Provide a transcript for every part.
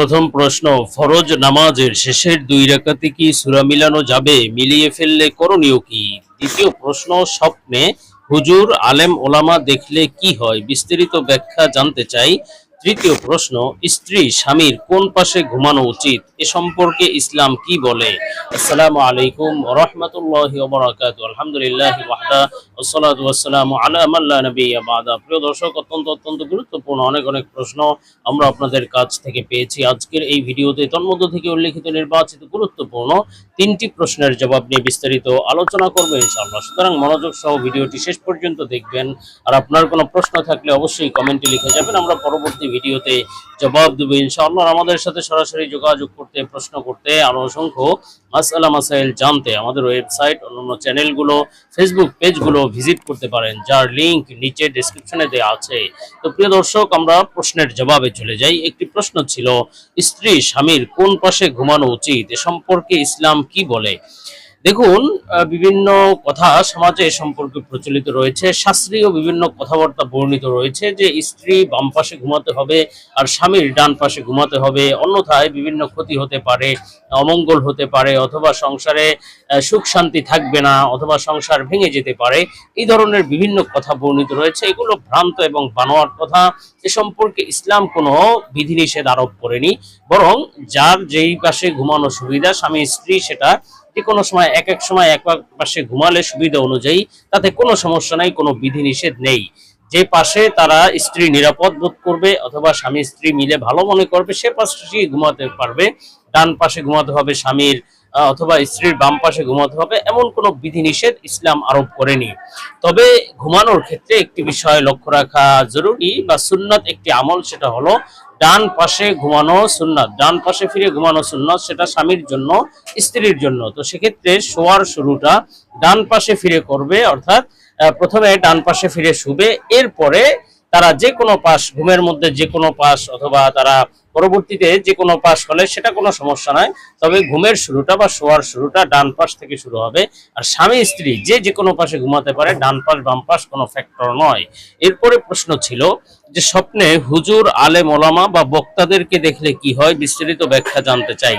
প্রথম প্রশ্ন, ফরজ নামাজের শেষের দুই রাকাতে কি সুরা মিলানো যাবে? মিলিয়ে ফেললে করণীয় কি? দ্বিতীয় প্রশ্ন, স্বপ্নে হুজুর, আলেম, ওলামা দেখলে কি হয়? বিস্তারিত ব্যাখ্যা জানতে চাই। তৃতীয় প্রশ্ন, স্ত্রী, স্বামীর কোন পাশে ঘুমানো উচিত? এ সম্পর্কে ইসলাম কি বলে? আসসালামু আলাইকুম রহমতুল্লাহি আলহামদুলিল্লাহ প্রিয় দর্শক, অত্যন্ত অত্যন্ত গুরুত্বপূর্ণ অনেক অনেক প্রশ্ন আমরা আপনাদের কাছ থেকে পেয়েছি। আজকের এই ভিডিওতে তন্মধ্য থেকে উল্লেখিত নির্বাচিত গুরুত্বপূর্ণ তিনটি প্রশ্নের জবাব নিয়ে বিস্তারিত আলোচনা করব ইনশাআল্লাহ। সুতরাং মনোযোগ সহ ভিডিওটি শেষ পর্যন্ত দেখবেন। আর আপনার কোনো প্রশ্ন থাকলে অবশ্যই কমেন্টে লিখে যাবেন। আমরা পরবর্তী ভিডিওতে জবাব দেবো। ইনশাআল্লাহ আমাদের সাথে সরাসরি যোগাযোগ করতে, প্রশ্ন করতে আরও অসংখ্য মাসালা মাসাইল জানতে আমাদের ওয়েবসাইট, অন্যান্য চ্যানেলগুলো ফেসবুক পেজগুলো ভিজিট করতে পারেন, যার লিংক নিচে ডেসক্রিপশনে দেওয়া আছে। তো প্রিয় দর্শক, আমরা প্রশ্নের জবাবে চলে যাই। একটি প্রশ্ন ছিল, স্ত্রী স্বামীর কোন পাশে ঘুমানো উচিত? এ সম্পর্কে ইসলাম কি বলে? দেখুন বিভিন্ন কথা সমাজে এ সম্পর্কে প্রচলিত রয়েছে, শাস্ত্রীয় বিভিন্ন কথাবার্তা বর্ণিত রয়েছে যে স্ত্রী বাম পাশে ঘুমাতে হবে আর স্বামীর ডান পাশে ঘুমাতে হবে, অন্যথায় বিভিন্ন ক্ষতি হতে পারে, অমঙ্গল হতে পারে অথবা সংসারে সুখ শান্তি থাকবে না অথবা সংসার ভেঙে যেতে পারে। এই ধরনের বিভিন্ন কথা বর্ণিত রয়েছে। এগুলো ভ্রান্ত এবং বানোয়ার কথা। এ সম্পর্কে ইসলাম কোনো বিধিনিষেধ আরোপ করেনি। বরং যার যেই পাশে ঘুমানো সুবিধা, স্বামী স্ত্রী সেটা যে কোনো সময়, এক এক সময় এক পাশে ঘুমালে সুবিধা অনুযায়ী তাতে কোনো সমস্যা নাই, কোনো বিধিনিষেধ নেই। যে পাশে তারা স্ত্রী নিরাপদ বোধ করবে অথবা স্বামী স্ত্রী মিলে ভালো মনে করবে, সে পাশে ঘুমাতে পারবে। ডান পাশে ঘুমাতে হবে স্বামীর অথবা স্ত্রীর বাম পাশে ঘুমাতে হবে, এমন কোনো বিধিনিষেধ ইসলাম আরোপ করেনি। তবে ঘুমানোর ক্ষেত্রে একটি বিষয় লক্ষ্য রাখা জরুরি বা সুন্নাত একটি আমল, সেটা হলো ডান পাশে ঘুমানো সুন্নাত, ডান পাশে ফিরে ঘুমানো সুন্নাত, সেটা স্বামীর জন্য, স্ত্রীর জন্য। তো সেক্ষেত্রে শোয়ার শুরুটা ডান পাশে ফিরে করবে, অর্থাৎ প্রথমে ডান পাশে ফিরে শুবে, এরপরে তারা যে কোনো পাশ, ঘুমের মধ্যে যে কোনো পাশ অথবা তারা পরবর্তীতে যে কোনো পাশ হলে সেটা কোনো সমস্যা নয়। তবে ঘুমের শুরুটা বা শোয়ার শুরুটা ডান পাশ থেকে শুরু হবে। আর স্বামী, স্ত্রী যে যে কোনো পাশে ঘুমাতে পারে, ডান পাশ, বাম পাশ কোনো ফ্যাক্টর নয়। এরপরে প্রশ্ন ছিল যে স্বপ্নে হুজুর আলে মোলামা বা বক্তাদেরকে দেখলে কি হয়? বিস্তারিত ব্যাখ্যা জানতে চাই।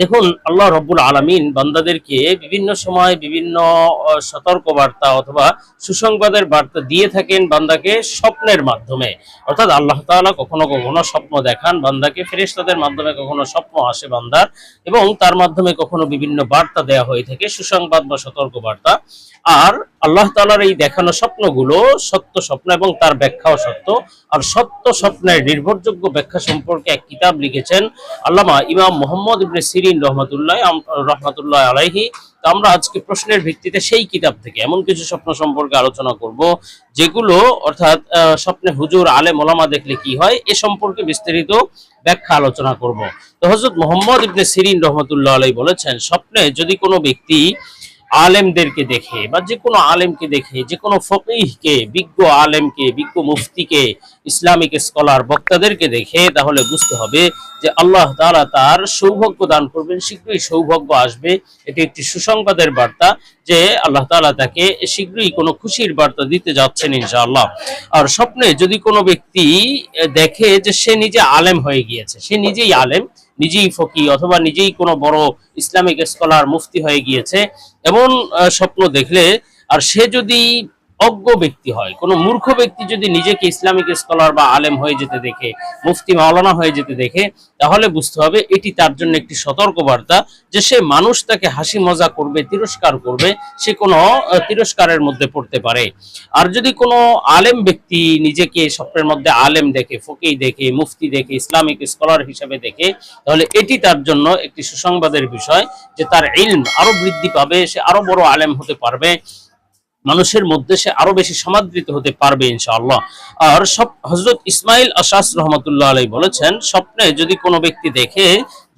দেখুন, আল্লাহ রব্বুল আলমিন বান্দাদেরকে বিভিন্ন সময় বিভিন্ন সতর্ক বার্তা অথবা সুসংবাদের বার্তা দিয়ে থাকেন বান্দাকে স্বপ্নের মাধ্যমে। অর্থাৎ আল্লাহ তাআলা কখনো কখনো স্বপ্ন দেখান বান্দাকে, ফেরেশতাদের মাধ্যমে কখনো স্বপ্ন আসে বান্দার এবং তার মাধ্যমে কখনো বিভিন্ন বার্তা দেয়া হয়ে থাকে, সুসংবাদ বা সতর্ক বার্তা আর আল্লাহ তাআলার এই দেখানো স্বপ্নগুলো সত্য স্বপ্ন এবং তার ব্যাখ্যাও সত্য। আর সত্য স্বপ্নের নির্ভরযোগ্য ব্যাখ্যা সম্পর্কে এক কিতাব লিখেছেন আল্লামা ইমাম মোহাম্মদ ইবনে সিরিন রহমতুল্লাহ রহমতুল্লাহ আলাইহি। তো আমরা আজকে প্রশ্নের ভিত্তিতে সেই কিতাব থেকে এমন কিছু স্বপ্ন সম্পর্কে আলোচনা করব, যেগুলো অর্থাৎ স্বপ্নে হুজুর আলে মোলামা দেখলে কি হয়, এ সম্পর্কে বিস্তারিত ব্যাখ্যা আলোচনা করব। তো হজরত মোহাম্মদ ইবনে সিরিন রহমতুল্লাহ আলাই বলেছেন, স্বপ্নে যদি কোনো ব্যক্তি আলেমদেরকে দেখে বা যে কোনো আলেমকে দেখে, যে কোনো ফকিহকে, বিজ্ঞ আলেমকে, বিজ্ঞ মুফতিকে, ইসলামিক স্কলার বক্তাদেরকে দেখে তাহলে বুঝতে হবে যে আল্লাহ তাআলা তার সৌভাগ্য দান করবেন, শীঘ্রই সৌভাগ্য আসবে। এটি একটি সুসংবাদের বার্তা যে আল্লাহ তাআলা তাকে শীঘ্রই কোনো খুশির বার্তা দিতে যাচ্ছেন ইনশাআল্লাহ। আর স্বপ্নে যদি কোনো ব্যক্তি দেখে যে সে নিজে আলেম হয়ে গিয়েছে, সে নিজেই আলেম নিজেই ফকি অথবা নিজেই কোনো বড় ইসলামিক স্কলার মুফতি হয়ে গিয়েছে। এমন স্বপ্ন দেখলে, আর সে যদি অজ্ঞ ব্যক্তি হয়। কোনো মূর্খ ব্যক্তি যদি নিজেকে ইসলামিক স্কলার বা আলেম হয়ে যেতে দেখে, মুফতি মাওলানা হয়ে যেতে দেখে, তাহলে বুঝতে হবে এটি তার জন্য একটি সতর্ক বার্তা যে সে মানুষ তাকে হাসি মজা করবে, তিরস্কার করবে, সে কোনো তিরস্কারের মধ্যে পড়তে পারে। আর যদি কোনো আলেম ব্যক্তি নিজেকে স্বপ্নের মধ্যে আলেম দেখে, ফকিহ দেখে, মুফতি দেখে, ইসলামিক স্কলার হিসেবে দেখে, তাহলে এটি তার জন্য একটি সুসংবাদের বিষয় যে তার ইলম আরও বৃদ্ধি পাবে, সে আরও বড় আলেম হতে পারবে। মানুষের মধ্যে সে আরও বেশি সমাদৃত হতে পারবে, ইনশাআল্লাহ। আর সব হজরত ইসমাইল আশাস রহমতুল্লাহ আলাই বলেছেন, স্বপ্নে যদি কোনো ব্যক্তি দেখে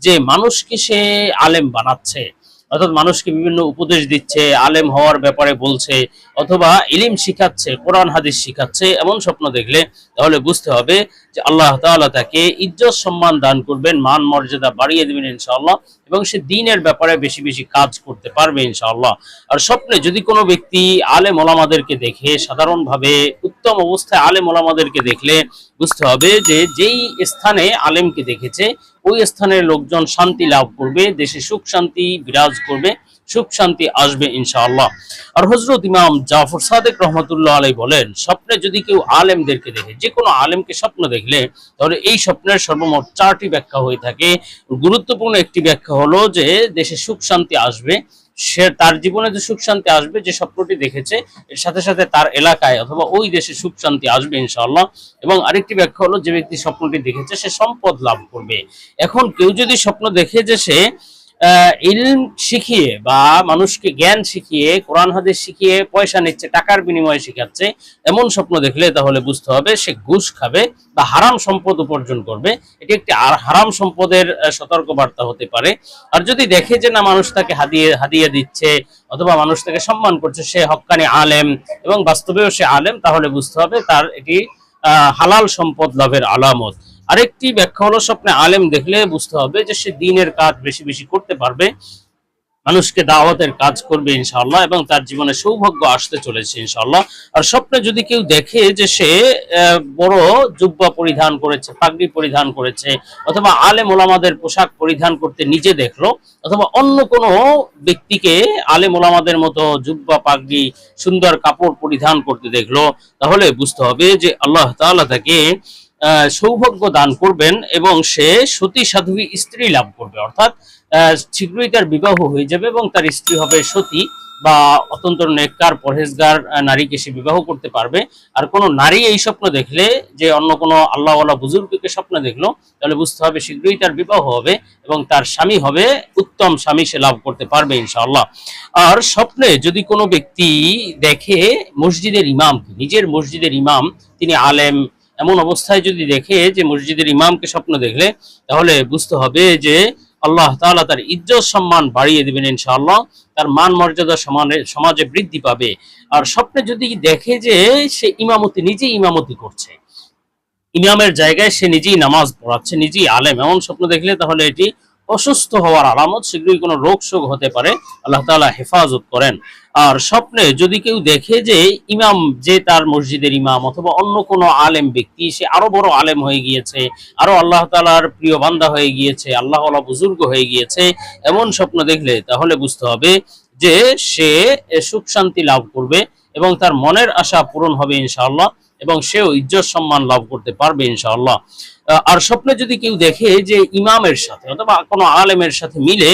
যে মানুষকে সে আলেম বানাচ্ছে অর্থাৎ মানুষকে বিভিন্ন উপদেশ দিচ্ছে, আলেম হওয়ার ব্যাপারে বলছে, অথবা ইলিম শিখাচ্ছে, কোরআন, হাদিস শিখাচ্ছে, এমন স্বপ্ন দেখলে তাহলে বুঝতে হবে যে আল্লাহ তাআলা তাকে ইজ্জত সম্মান দান করবেন, মান মর্যাদা বাড়িয়ে দেবেন ইনশাআল্লাহ এবং সে দিনের ব্যাপারে বেশি বেশি কাজ করতে পারবে ইনশাআল্লাহ। আর স্বপ্নে যদি কোনো ব্যক্তি আলেম ওলামাদেরকে দেখে, সাধারণভাবে উত্তম অবস্থায় আলেম ওলামাদেরকে দেখলে বুঝতে হবে যে যেই স্থানে আলেমকে দেখেছে ওই স্থানের লোকজন শান্তি লাভ করবে, দেশে সুখ শান্তি বিরাজ করবে, সুখ শান্তি আসবে ইনশাআল্লাহ। আর হজরত ইমাম জাফর সাদেক রহমতুল্লাহ আলাই বলেন, স্বপ্নে যদি কেউ আলেমদেরকে দেখে, যে কোনো আলেমকে স্বপ্ন দেখলে, তাহলে এই স্বপ্নের সর্বমোট চারটি ব্যাখ্যা হয়ে থাকে। গুরুত্বপূর্ণ একটি ব্যাখ্যা হলো যে, দেশে সুখ শান্তি আসবে সে তার জীবনে যে সুখ শান্তি আসবে, যে স্বপ্নটি দেখেছে, এর সাথে সাথে তার এলাকায় অথবা ওই দেশে সুখ শান্তি আসবে ইনশাআল্লাহ। এবং আরেকটি ব্যাখ্যা হলো, যে ব্যক্তি স্বপ্নটি দেখেছে, সে সম্পদ লাভ করবে। এখন কেউ যদি স্বপ্ন দেখে যে সে ইলম শিখিয়ে বা মানুষকে জ্ঞান শিখিয়ে, কোরআন, হাদিস শিখিয়ে পয়সা নিচ্ছে, টাকার বিনিময়ে শিখাচ্ছে, এমন স্বপ্ন দেখলে তাহলে বুঝতে হবে সে ঘুষ খাবে বা হারাম সম্পদ উপার্জন করবে। এটি একটি হারাম সম্পদের সতর্ক বার্তা হতে পারে। আর যদি দেখে যে না মানুষ তাকে হাদিয়ে হাদিয়ে দিচ্ছে অথবা মানুষ তাকে সম্মান করছে, সে হকানি আলেম এবং বাস্তবেও সে আলেম, তাহলে বুঝতে হবে তার এটি হালাল সম্পদ লাভের আলামত। আরেকটি ব্যাখ্যা হলো স্বপ্নে আলেম দেখলে বুঝতে হবে যে সে দিনের কাজ বেশি বেশি করতে পারবে, মানুষকে দাওয়াতের কাজ করবে ইনশাআল্লাহ এবং তার জীবনে সৌভাগ্য আসতে চলেছে ইনশাআল্লাহ। আর স্বপ্নে যদি কেউ দেখে যে সে বড় জুব্বা পরিধান করেছে, পাগড়ি পরিধান করেছে, অথবা আলেম ওলামাদের পোশাক পরিধান করতে নিজে দেখল, অথবা অন্য কোনো ব্যক্তিকে আলেম ওলামাদের মতো জুব্বা, পাগড়ি, সুন্দর কাপড় পরিধান করতে দেখল, তাহলে বুঝতে হবে যে আল্লাহ তাআলা তাকে সৌভাগ্য দান করবেন এবং সে সতী সাধ্বী স্ত্রী লাভ করবে। অর্থাৎ শীঘ্রই তার বিবাহ হয়ে যাবে এবং তার স্ত্রী হবে সতী বা অত্যন্ত নেককার, পরহেজগার নারীকে সে বিবাহ করতে পারবে। আর কোন নারী এই স্বপ্ন দেখলে যে অন্য কোনো আল্লাহওয়ালা বুজুর্গকে স্বপ্ন দেখল, তাহলে বুঝতে হবে শীঘ্রই তার বিবাহ হবে এবং তার স্বামী হবে, উত্তম স্বামী সে লাভ করতে পারবে ইনশাআল্লাহ। আর স্বপ্নে যদি কোনো ব্যক্তি দেখে মসজিদের ইমামকে, নিজের মসজিদের ইমাম, তিনি আলেম এমন অবস্থায় যদি দেখে যে মসজিদের ইমামকে স্বপ্ন দেখলে, তাহলে বুঝতে হবে যে আল্লাহ তালা তার ইজ্জত সম্মান বাড়িয়ে দেবেন ইনশাআল্লাহ। তার মান মর্যাদা সমানে, সমাজে বৃদ্ধি পাবে। আর স্বপ্নে যদি দেখে যে সে ইমামতি নিজেই ইমামতি করছে, ইমামের জায়গায় সে নিজেই নামাজ পড়াচ্ছে, নিজেই আলেম, এমন স্বপ্ন দেখলে তাহলে এটি অসুস্থ হওয়ার আলামত, শীঘ্রই কোনো রোগ শোক হতে পারে। আল্লাহ তালা হেফাজত করেন। আর স্বপ্নে যদি কেউ দেখে যে ইমাম যে তার মসজিদের ইমাম অথবা অন্য কোনো আলেম ব্যক্তি, সে আরও বড় আলেম হয়ে গিয়েছে, আরও আল্লাহ তালার প্রিয় বান্দা হয়ে গিয়েছে, আল্লাহ বুজুর্গ হয়ে গিয়েছে, এমন স্বপ্ন দেখলে তাহলে বুঝতে হবে যে সে সুখ শান্তি লাভ করবে এবং তার মনের আশা পূরণ হবে ইনশাআল্লাহ এবং সেও ইজ্জত সম্মান লাভ করতে পারবে ইনশাআল্লাহ। আর স্বপ্নে যদি কেউ দেখে যে ইমামের সাথে অথবা কোনো আলেমের সাথে মিলে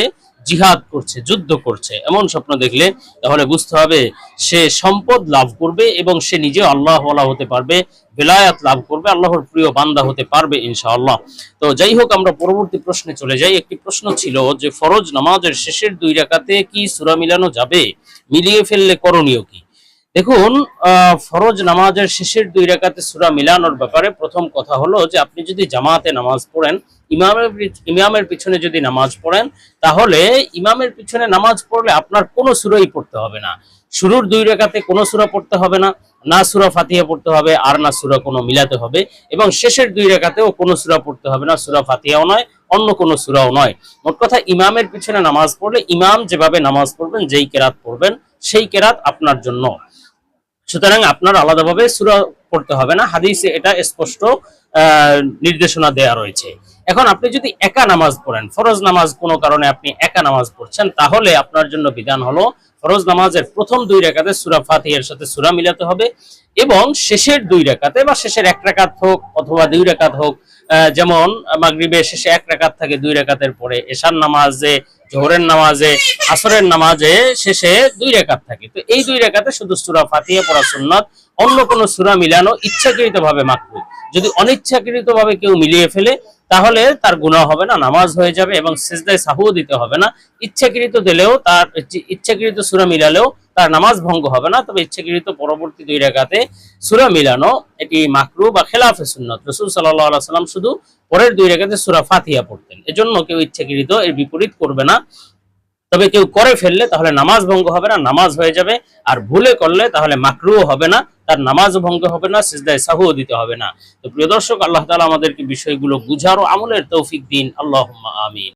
জিহাদ করছে, যুদ্ধ করছে, এমন স্বপ্ন দেখলে তাহলে বুঝতে হবে সে সম্পদ লাভ করবে এবং সে নিজে আল্লাহ হতে পারবে, বেলায়াত লাভ করবে, আল্লাহর প্রিয় বান্দা হতে পারবে ইনশাআল্লাহ। তো যাই হোক, আমরা পরবর্তী প্রশ্নে চলে যাই। একটি প্রশ্ন ছিল যে, ফরজ নামাজের শেষের দুই রাকাতে কি সুরা মিলানো যাবে? মিলিয়ে ফেললে করণীয় কি? দেখুন ফরজ নামাজের শেষের দুই রাকাতে সুরা মিলানোর ব্যাপারে প্রথম কথা হলো যে, আপনি যদি জামাতে নামাজ পড়েন, ইমামের ইমামের পিছনে যদি নামাজ পড়েন, তাহলে ইমামের পিছনে নামাজ পড়লে আপনার কোনো সুরাই পড়তে হবে না। শুরুর দুই রেখাতে কোনো সুরা পড়তে হবে না না সুরা ফাতিহা পড়তে হবে, আর না সুরা কোনো মিলাতে হবে, এবং শেষের দুই রেখাতেও কোনো সুরা পড়তে হবে না, সুরা ফাতিহাও নয়, অন্য কোনো সুরাও নয়। মোট কথা, ইমামের পিছনে নামাজ পড়লে ইমাম যেভাবে নামাজ পড়বেন, যেই কেরাত পড়বেন, সেই কেরাত আপনার জন্য। সুতরাং আপনার আলাদাভাবে সুরা পড়তে হবে না। হাদিসে এটা স্পষ্ট নির্দেশনা দেয়া রয়েছে। এখন আপনি যদি একা নামাজ পড়েন, ফরজ নামাজ কোনো কারণে আপনি একা নামাজ পড়ছেন, তাহলে আপনার জন্য বিধান হলো ফরজ নামাজের প্রথম দুই রেখাতে সুরা ফাতিহার সাথে সুরা মিলাতে হবে এবং শেষের দুই রেখাতে বা শেষের এক রেখাত হোক অথবা দুই রেখাত হোক যেমন মাগরিবের শেষে এক রেখাত থাকে দুই রেখাতের পরে, এশার নামাজে, জোহরের নামাজে, আসরের নামাজে শেষে দুই রেখাত থাকে। তো এই দুই রেখাতে শুধু সুরা ফাতিহা পড়া সুন্নাত অন্য কোনো সুরা মিলানো ইচ্ছাকৃত ভাবে মাকরু যদি অনিচ্ছাকৃত ভাবে কেউ মিলিয়ে ফেলে, তাহলে তার গুনাহ হবে না, নামাজ হয়ে যাবে এবং সেজদায় সাহুও দিতে হবে না। ইচ্ছাকৃত দিলেও তার, ইচ্ছাকৃত সুরা মিলালেও তার নামাজ ভঙ্গ হবে না। তবে ইচ্ছাকৃত পরবর্তী দুই রেখাতে সুরা মিলানো, এটি মাকরু বা খেলাফে সুন্নত। রসুল সাল্লাহ সাল্লাম শুধু পরের দুই রেখাতে সুরা ফাতিহা পড়তেন। এজন্য কেউ ইচ্ছাকৃত এর বিপরীত করবে না। তবে কেউ করে ফেললে তাহলে নামাজ ভঙ্গ হবে না, নামাজ হয়ে যাবে। আর ভুলে করলে তাহলে মাকরুও হবে না, তার নামাজ ভঙ্গ হবে না, সিজদায় সাহুও দিতে হবে না। তো প্রিয় দর্শক, আল্লাহ তালা আমাদেরকে বিষয়গুলো বুঝার ও আমলের তৌফিক দিন। আল্লাহুম্মা আমিন।